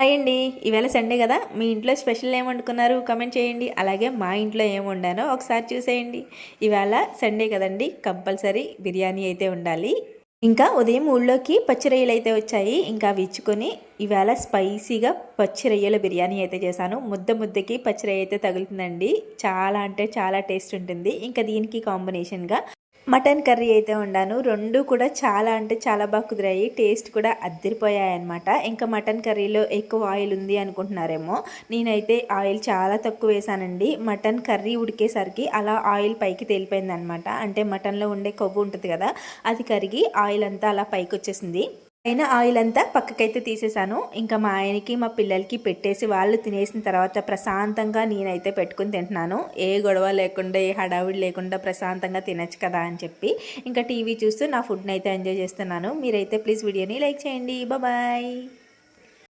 Hi అండి. ఈవేళ Sunday కదా మీ ఇంట్లో స్పెషల్ ఏం వండుకున్నారు? కమెంట్ చేయండి. అలాగే మా ఇంట్లో ఏం వండానో ఒకసారి చూసేయండి. ఈవేళ సండే కదండి కంపల్సరీ బిర్యానీ అయితే ఉండాలి. ఇంకా ఉదయం ఊళ్ళోకి పచ్చి రొయ్యలు అయితే వచ్చాయి. ఇంకా అవి ఇచ్చుకొని ఈవేళ స్పైసీగా పచ్చిరొయ్యల బిర్యానీ అయితే చేశాను. ముద్ద ముద్దకి పచ్చి రొయ్య అయితే తగులుతుందండి. చాలా అంటే చాలా టేస్ట్ ఉంటుంది. ఇంకా దీనికి కాంబినేషన్గా మటన్ కర్రీ అయితే వండాను. రెండు కూడా చాలా అంటే చాలా బాగా కుదిరాయి. టేస్ట్ కూడా అద్దరిపోయాయన్నమాట. ఇంకా మటన్ కర్రీలో ఎక్కువ ఆయిల్ ఉంది అనుకుంటున్నారేమో. నేనైతే ఆయిల్ చాలా తక్కువ వేసానండి. మటన్ కర్రీ ఉడికేసరికి అలా ఆయిల్ పైకి తేలిపోయిందనమాట అంటే మటన్లో ఉండే కొవ్వు ఉంటుంది కదా అది కరిగి ఆయిల్ అంతా అలా పైకి వచ్చేసింది అయినా ఆయిల్ అంతా పక్కకైతే తీసేసాను. ఇంకా మా ఆయనకి మా పిల్లలకి పెట్టేసి వాళ్ళు తినేసిన తర్వాత ప్రశాంతంగా నేనైతే పెట్టుకుని తింటున్నాను. ఏ గొడవ లేకుండా ఏ హడావిడి లేకుండా ప్రశాంతంగా తినచ్చు కదా అని చెప్పి ఇంకా టీవీ చూస్తూ నా ఫుడ్ని అయితే ఎంజాయ్ చేస్తున్నాను. మీరైతే ప్లీజ్ వీడియోని లైక్ చేయండి. బాయ్